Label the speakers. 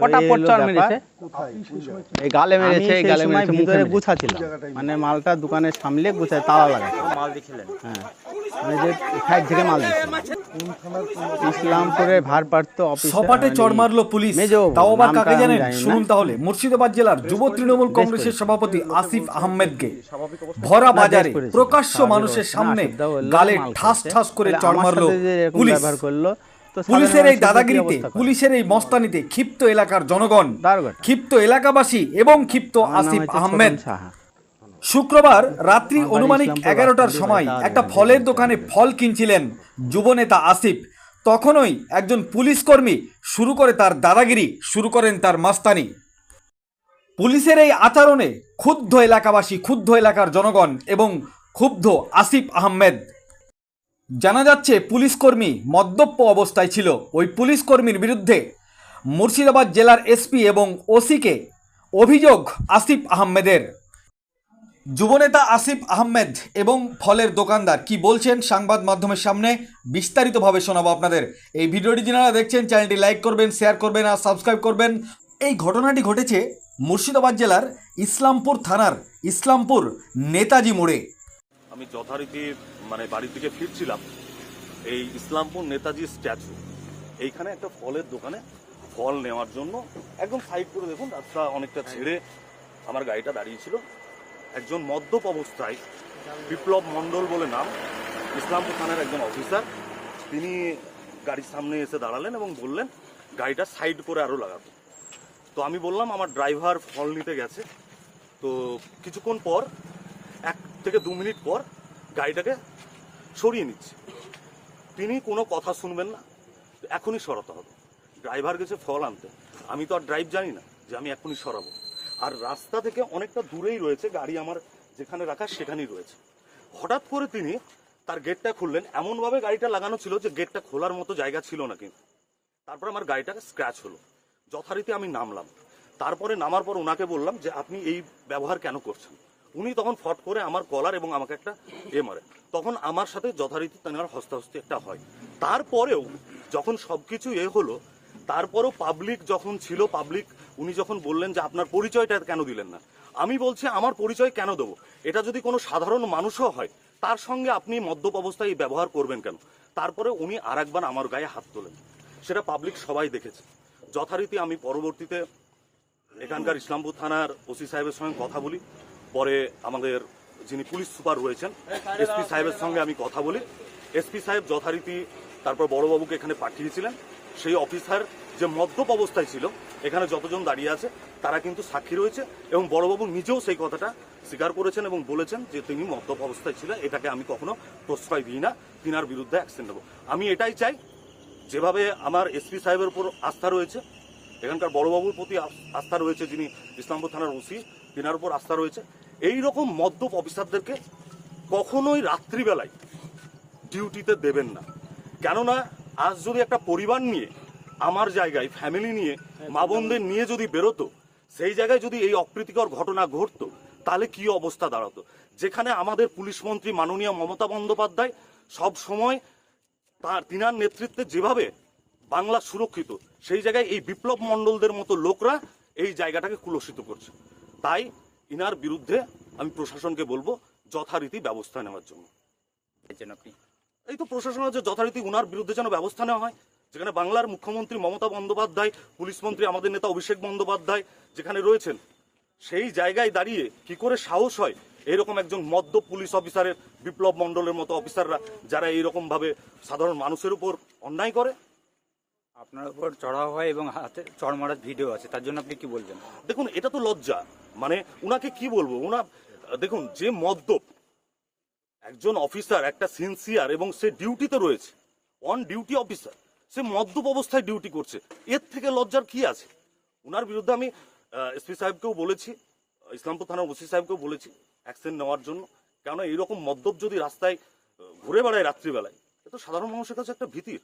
Speaker 1: পটাপট চর মেরেছে।
Speaker 2: এই গালে মেরেছে এই গালে মেরেছে
Speaker 1: ভিতরে গুছাছিলাম মানে মালটা দোকানের সামলে গুছায় তালা লাগাচ্ছে
Speaker 3: মাল দিছিলেন
Speaker 1: হ্যাঁ। মানে যে সাইড থেকে মাল দিচ্ছে ইসলামপুরের ভারপ্রাপ্ত অফিসার
Speaker 4: সপাটে চড় মারলো পুলিশ। তাও আবার কাকে জানেন? শুনুন তাহলে। মুর্শিদাবাদ জেলার যুব তৃণমূল কংগ্রেসের সভাপতি আসিফ আহমেদকে ভরা বাজারে প্রকাশ্য মানুষের সামনে গালে ঠাস ঠাস করে চড় মারলো পুলিশ।
Speaker 1: ব্যবহার করল
Speaker 4: পুলিশের এই দাদাগিরিতে পুলিশের এই মস্তানিতে ক্ষিপ্ত এলাকার জনগণ ক্ষিপ্ত এলাকাবাসী এবং ক্ষিপ্ত আসিফ আহমেদ। শুক্রবার রাত্রি অনুমানিক এগারোটার সময় একটা ফলের দোকানে ফল কিনছিলেন যুবনেতা আসিফ। তখনই একজন পুলিশ কর্মী শুরু করে তার দাদাগিরি শুরু করেন তার মাস্তানি। পুলিশের এই আচরণে ক্ষুব্ধ এলাকাবাসী ক্ষুব্ধ এলাকার জনগণ এবং ক্ষুব্ধ আসিফ আহমেদ। জানা যাচ্ছে পুলিশ কর্মী মদ্যপ্য অবস্থায় ছিল। ওই পুলিশ কর্মীর বিরুদ্ধে মুর্শিদাবাদ জেলার এসপি এবং ওসিকে অভিযোগ আসিফ আহমেদের। যুবনেতা আসিফ আহমেদ এবং ফলের দোকানদার কি বলছেন সংবাদ মাধ্যমের সামনে বিস্তারিতভাবে শোনাবো আপনাদের। এই ভিডিওটি যারা দেখছেন, চ্যানেলটি লাইক করবেন, শেয়ার করবেন আর সাবস্ক্রাইব করবেন। এই ঘটনাটি ঘটেছে মুর্শিদাবাদ জেলার ইসলামপুর থানার ইসলামপুর নেতাজি মোড়ে।
Speaker 5: আমি যথারীতি মানে বাড়ির দিকে ফিরছিলাম এই ইসলামপুর নেতাজি স্ট্যাচু। এইখানে একটা ফলের দোকানে ফল নেওয়ার জন্য একদম সাইড করে দেখুন রাস্তা অনেকটা ছেড়ে আমার গাড়িটা দাঁড়িয়েছিল। একজন মদ্যপ অবস্থায় বিপ্লব মণ্ডল বলে নাম ইসলামপুর থানার একজন অফিসার তিনি গাড়ির সামনে এসে দাঁড়ালেন এবং বললেন গাড়িটা সাইড করে আরও লাগাতে তো আমি বললাম আমার ড্রাইভার ফল নিতে গেছে। তো কিছুক্ষণ পর থেকে দু মিনিট পর গাড়িটাকে সরিয়ে নিচ্ছে। তিনি কোনো কথা শুনবেন না। এখনই সরাতে হবে। ড্রাইভার গেছে ফল আনতে। আমি তো আর ড্রাইভ জানি না যে আমি এখনই সরাবো। আর রাস্তা থেকে অনেকটা দূরেই রয়েছে গাড়ি আমার যেখানে রাখা সেখানেই রয়েছে। হঠাৎ করে তিনি তার গেটটা খুললেন। এমনভাবে গাড়িটা লাগানো ছিল যে গেটটা খোলার মতো জায়গা ছিল না কিন্তু। তারপর আমার গাড়িটাকে স্ক্র্যাচ হলো। যথারীতি আমি নামলাম। তারপরে নামার পর ওনাকে বললাম যে, আপনি এই ব্যবহার কেন করছেন? উনি তখন ফট করে আমার কলার এবং আমাকে একটা এ মারে। তখন আমার সাথে যথারীতি তার হস্তাহস্তি একটা হয়। তারপরেও যখন সবকিছু এ হলো, তারপরও পাবলিক যখন ছিল পাবলিক উনি যখন বললেন যে, আপনার পরিচয়টা কেন দিলেন না? আমি বলছি, আমার পরিচয় কেন দেবো? এটা যদি কোনো সাধারণ মানুষও হয়, তার সঙ্গে আপনি মদ্যপ অবস্থায় ব্যবহার করবেন কেন? তারপরে উনি আর একবার আমার গায়ে হাত তোলেন। সেটা পাবলিক সবাই দেখেছে। যথারীতি আমি পরবর্তীতে এখানকার ইসলামপুর থানার ওসি সাহেবের সঙ্গে কথা বলি। পরে আমাদের যিনি পুলিশ সুপার রয়েছেন, এসপি সাহেবের সঙ্গে আমি কথা বলি। এসপি সাহেব যথারীতি তারপর বড়বাবুকে এখানে পাঠিয়েছিলেন। সেই অফিসার যে মদ্যপ অবস্থায় ছিল, এখানে যতজন দাঁড়িয়ে আছে, তারা কিন্তু সাক্ষী রয়েছে এবং বড়বাবু নিজেও সেই কথাটা স্বীকার করেছেন এবং বলেছেন যে তিনি মদ্যপ অবস্থায় ছিলেন। এটাকে আমি কখনো প্রশ্রয় দিই না, তিনার বিরুদ্ধে অ্যাকশন নেব। আমি এটাই চাই, যেভাবে আমার এসপি সাহেবের উপর আস্থা রয়েছে, এখানকার বড়বাবুর প্রতি আস্থা রয়েছে যিনি ইসলামপুর থানার ওসি তিনার উপর আস্থা রয়েছে। এই রকম মদ্যপ অফিসারদেরকে কখনোই রাত্রিবেলায় ডিউটিতে দেবেন না। কেননা আজ যদি একটা পরিবার নিয়ে আমার জায়গায় ফ্যামিলি নিয়ে মা বোনদের নিয়ে যদি বেরোতো সেই জায়গায় যদি এই অপ্রীতিকর ঘটনা ঘটতো তাহলে কি অবস্থা দাঁড়াতো? যেখানে আমাদের পুলিশ মন্ত্রী মাননীয় মমতা বন্দ্যোপাধ্যায় সব সময় তার তিনার নেতৃত্বে যেভাবে বাংলা সুরক্ষিত সেই জায়গায় এই বিপ্লব মণ্ডলদের মতো লোকরা এই জায়গাটাকে কুলসিত করছে। তাই ইনার বিরুদ্ধে আমি প্রশাসনকে বলব যথারীতি ব্যবস্থা নেওয়ার জন্য। এই তো প্রশাসন হচ্ছে যথারীতি উনার বিরুদ্ধে যেন ব্যবস্থা নেওয়া হয়। যেখানে বাংলার মুখ্যমন্ত্রী মমতা বন্দ্যোপাধ্যায় পুলিশ মন্ত্রী আমাদের নেতা অভিষেক বন্দ্যোপাধ্যায় যেখানে রয়েছেন সেই জায়গায় দাঁড়িয়ে কি করে সাহস হয়? এরকম একজন মদ্য পুলিশ অফিসারের বিপ্লব মণ্ডলের মতো অফিসাররা যারা এইরকম ভাবে সাধারণ মানুষের উপর অন্যায় করে?
Speaker 3: আপনার উপর চড়াও হয় এবং হাতে চড় মারার ভিডিও আছে তার জন্য আপনি কি বলবেন?
Speaker 5: দেখুন এটা তো লজ্জা। মানে উনাকে কি বলব? উনা, দেখুন, যে মদ্যপ, একজন অফিসার, একটা সিনসিয়ার, এবং সে ডিউটিতে রয়েছে অন ডিউটি অফিসার সে মদ্যপ অবস্থায় ডিউটি করছে, এর থেকে লজ্জার কি আছে? উনার বিরুদ্ধে আমি এসপি সাহেবকেও বলেছি, ইসলামপুর থানার ওসি সাহেবকেও বলেছি অ্যাকশন নেওয়ার জন্য। কেননা, এইরকম মদ্যপ যদি রাস্তায় ঘুরে বেড়ায় রাত্রিবেলায়, এ তো সাধারণ মানুষের কাছে একটা ভীতির।